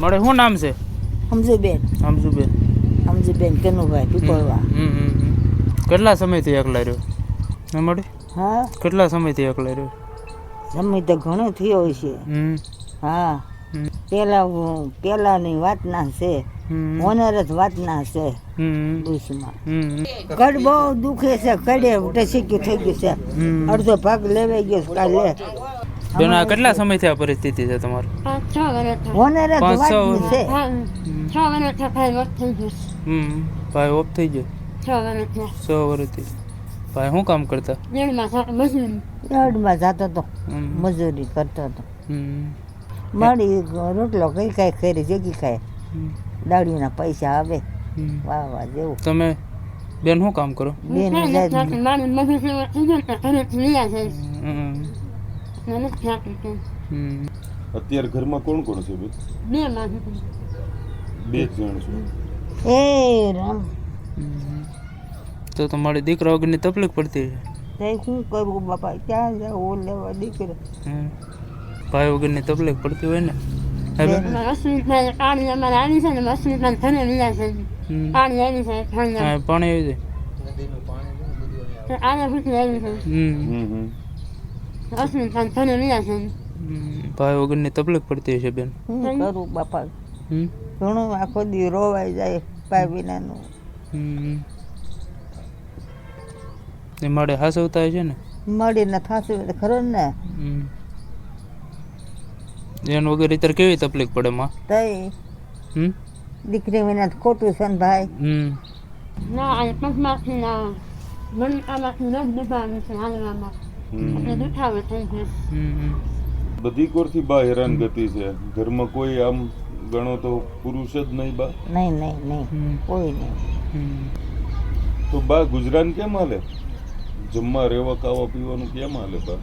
મળે શું નામ છે? સમજુબેન સમજુબેન સમજુબેન કનુભાઈ પીપળવા. કેટલા સમયથી એકલા રહ્યો? ન મળે? હા? કેટલા સમયથી એકલા રહ્યો? સમય તો ઘણો થયો છે હમ. હા. પેલા પેલાની વાતના છે. હમ. ઓનર જ વાત ના છે. હમ. ડુસમાં હમ કડ બહુ દુખે છે. કડે ટસીક્યું થઈ ગયું છે. અડધો ભાગ લેવાઈ ગયો છે. કાલે બેન કેટલા સમયથી આ પરિસ્થિતિ છે તમારી? પાંચ છ છે હમ. ભાઈ ઓફ થઈ ગયો છ. વર્ષથી ભાઈ શું કામ કરતા? યાર્ડમાં જતો તો હમ. મજૂરી કરતો હતો હમ. મળી રોટલો કઈ કઈ ખરી જગી ખાય. દાડીના પૈસા આવે હમ. વાહ વાહ જેવું. તમે બેન શું કામ કરો? બેન જાય હમ. હમ. અત્યારે ઘરમાં કોણ કોણ છે બેન? બે જ જણ છે. એ રામ. તો તમારે દીકરા વગરની તકલીફ પડતી છે? ત્યાં શું કરવું બાપા? ક્યાં જાવ લેવા દીકરા. હમ. ભાઈ વગરની તકલીફ પડતી હોય ને? પાણી આવી જાય. હમ. હમ હમ હમ. ભાઈ વગરની તકલીફ પડતી હશે બેન. શું કરું બાપા? ઘણું આખો દી રોવાઈ જાય ભાઈ વિનાનું. એ મળે હાસવતા છે ને? મળીને થાશે ખરો ને. એન વગર ઇતર કેવી તકલીફ પડે માં? તઈ હમ? દીકરી વિના ખોટું છે ને ભાઈ. હમ. હમ. કોર બધી કોરથી બા હેરાન ગતિ છે. ઘરમાં કોઈ આમ ગણો તો પુરુષ જ નહીં બા. નહીં નહીં નહીં. હમ. કોઈ નહીં. તો બા ગુજરાન કેમ હાલે? જમવા રહેવા ખાવા પીવાનું કેમ હાલે બા?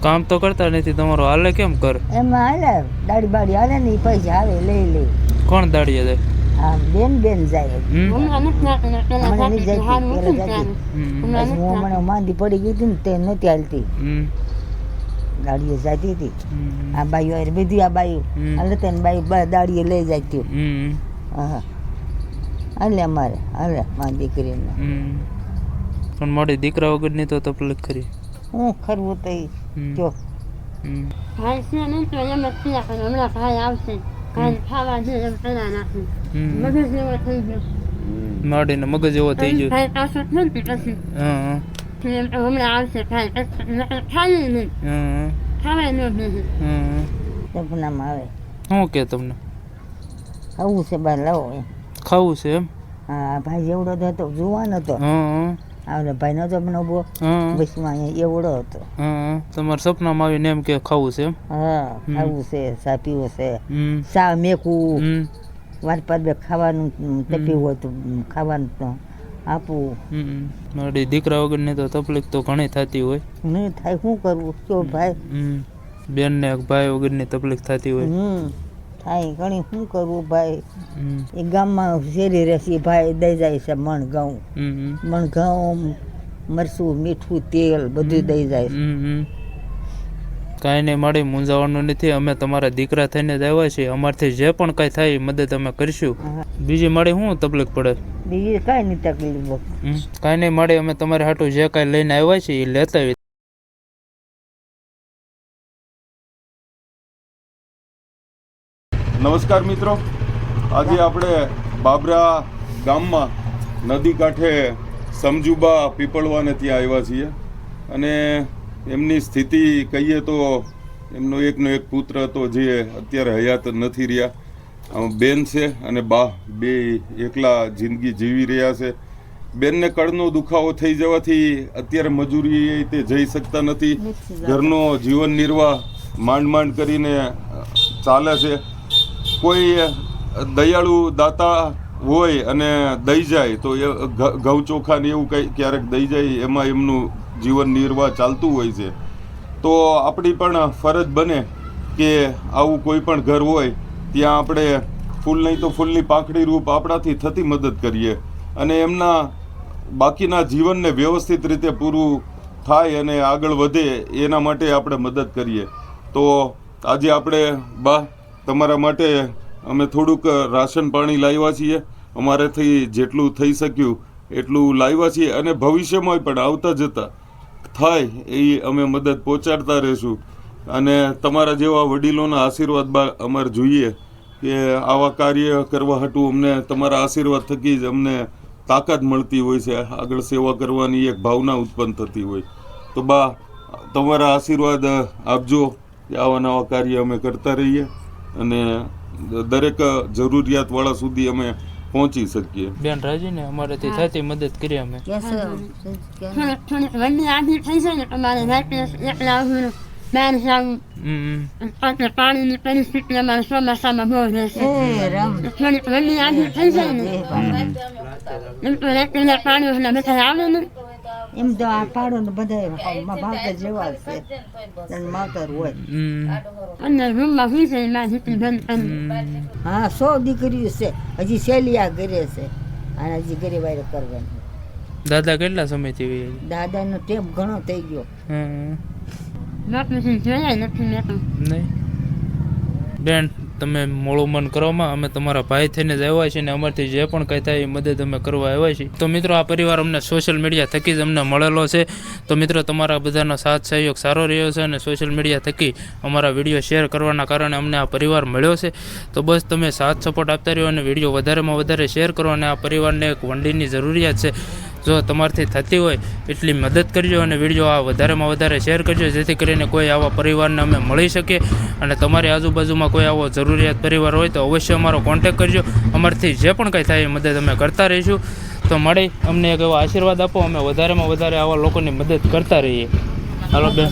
કામ તો કરતા નથી. તમારો હાલે કેમ કર એમાં હાલે દાડી બાડી હાલે ને પૈસા આવે લઈ લે. કોણ દાડીએ જાય બેન બેન જાય હમણાં માંદી પડી ગઈ હતી ને તે નથી હાલતી હમ દાડીએ જતી હતી આ બાઈ બધી આ બાઈ. હાલે તેને બાઈ દાડીએ લઈ જતી હમ હા હાલે અમારે હાલે મારી દીકરીને પણ મોડી દીકરા વગરની તો તકલીફ ખરી હું ખરવું તો ઈ હમ. જો હમ હમ હમ. માડીને મગજ એવો થઈ ગયો. હા હા. હા હા. સપનામાં આવે. શું કે તમને? આવું છે બાર લાવો ખાવું છે એમ? હા ભાઈ એવડો તો હતો જુવાન હતો. હા ભાઈ નતો પણ ઊભો બસમાં અહીંયા એવડો હતો. તમારા સપનામાં આવીને એમ કે ખાવું છે હા ખાવું છે સા પીવું છે. હમ. ચા બે ખાવાનું તપી હોય તો ખાવાનું તો આપવું મારી દીકરા વગરની તો તકલીફ તો ઘણી થતી હોય. નહીં થાય શું કરવું? જો ભાઈ. બેન ને ભાઈ વગરની તકલીફ થતી હોય. હમ. થાય ઘણી શું કરવું ભાઈ? એ ગામમાં શેરી રહેશે ભાઈ દઈ જાય છે મણ ઘઉં મરસું મીઠું તેલ બધું દઈ જાય છે. કાંઈ નહીં મારી મૂંઝાવાનું નથી. અમે તમારા દીકરા થઈને જ આવ્યા છીએ. અમારથી જે પણ કાંઈ થાય એ મદદ અમે કરીશું. બીજી મારી શું તકલીફ પડે? બીજી કાંઈ નહીં તકલીફ હમ. કાંઈ નહીં મારી અમે તમારે હાટું જે કાંઈ લઈને આવ્યા છીએ એ લેતા આવી નમસ્કાર મિત્રો. આજે આપણે બાબરા ગામમાં નદી કાંઠે સમજુબા પીપળવાને ત્યાં આવ્યા છીએ. અને એમની સ્થિતિ કહીએ તો એમનો એકનો એક પુત્ર હતો જે અત્યારે હયાત નથી રહ્યા. બેન છે અને બા બે એકલા જિંદગી જીવી રહ્યા છે. બેનને કળનો દુખાવો થઈ જવાથી અત્યારે મજૂરી તે જઈ શકતા નથી. ઘરનો જીવન નિર્વાહ માંડ માંડ કરીને ચાલે છે. કોઈ દયાળુ દાતા હોય અને દઈ જાય તો એ ઘઉં ચોખા ને એવું કંઈ ક્યારેક દઈ જાય એમાં એમનું જીવન નિર્વાહ ચાલતું હોય છે. તો આપણી પણ ફરજ બને કે આવું કોઈ પણ ઘર હોય, ત્યાં આપણે ફૂલ નહીં તો ફૂલની પાંખડી રૂપ આપણાથી થતી મદદ કરીએ અને એમના બાકીના જીવનને વ્યવસ્થિત રીતે પૂરું થાય અને આગળ વધે એના માટે આપણે મદદ કરીએ. તો આજે આપણે બા, તમારા માટે અમે થોડુંક રાશન પાણી લાવ્યા છીએ. અમારાથી જેટલું થઈ શક્યું એટલું લાવ્યા છીએ અને ભવિષ્યમાં પણ આવતા જતા થાય, એ અમે મદદ પહોંચાડતા રહીશું. અને તમારા જેવા વડીલોના આશીર્વાદ બાદ અમારે જોઈએ કે આવા કાર્ય કરવા હાટું અમને તમારા આશીર્વાદ થકી જ અમને તાકાત મળતી હોય છે. આગળ સેવા કરવાની એક ભાવના ઉત્પન્ન થતી હોય. તો બા, તમારા આશીર્વાદ આપજો કે આવા નવા કાર્ય અમે કરતા રહીએ. અને દરેક જરૂરિયાતવાળા સુધી અમે પહોંચી શકીએ. બેન રાજીને અમારાથી થતી મદદ કરી અમે. થોડીક આધી થઈ જાય ને તમારે રાત્રે એકલા ઉભીને બહાર જવું પાણીની પરિસ્થિતિ અમારે ચોમાસામાં બહુ રહેશે થોડીક વંડી આધી થઈ જાય ને એમ તો રાત્રે પાણી એટલે બધા આવે ને. એમ તો આ પાડો ને બધા જેવા છે. માવતર હોય. અંદર રૂમમાં સુઈ છે માં બેન હા સો દીકરીઓ છે. હજી સેલિયા ઘરે છે અને હજી ઘરે વાયરે કરવાની. દાદા કેટલા સમયથી વહી દાદાનો ટેપ ઘણો થઈ ગયો. હમ. બાપુજી જોયા નથી મેં તો. નહીં. બેન તમે મોળું મન કરવામાં અમે તમારા ભાઈ થઈને જ આવ્યા છીએ અને અમારથી જે પણ કંઈ થાય એ મદદ અમે કરવા આવ્યા છીએ. તો મિત્રો, આ પરિવાર અમને સોશિયલ મીડિયા થકી જ અમને મળેલો છે. તો મિત્રો, તમારા બધાનો સાથ, સહયોગ સારો રહ્યો છે અને સોશિયલ મીડિયા થકી અમારા વીડિયો શેર કરવાના કારણે અમને આ પરિવાર મળ્યો છે. તો બસ તમે સાથ સપોર્ટ આપતા રહ્યો અને વીડિયો વધારેમાં વધારે શેર કરો અને આ પરિવારને એક વંડીની જરૂરિયાત છે. જો તમારથી થતી હોય એટલી મદદ કરજો અને વીડિયો આ વધારેમાં વધારે શેર કરજો, જેથી કરીને કોઈ આવા પરિવારને અમે મળી શકીએ. અને તમારી આજુબાજુમાં કોઈ આવો જરૂરિયાત પરિવાર હોય તો અવશ્ય અમારો કોન્ટેક કરજો. અમારથી જે પણ કંઈ થાય એ મદદ અમે કરતા રહીશું. તો મળી અમને એક એવો આશીર્વાદ આપો, અમે વધારેમાં વધારે આવા લોકોની મદદ કરતા રહીએ. હાલો બેન.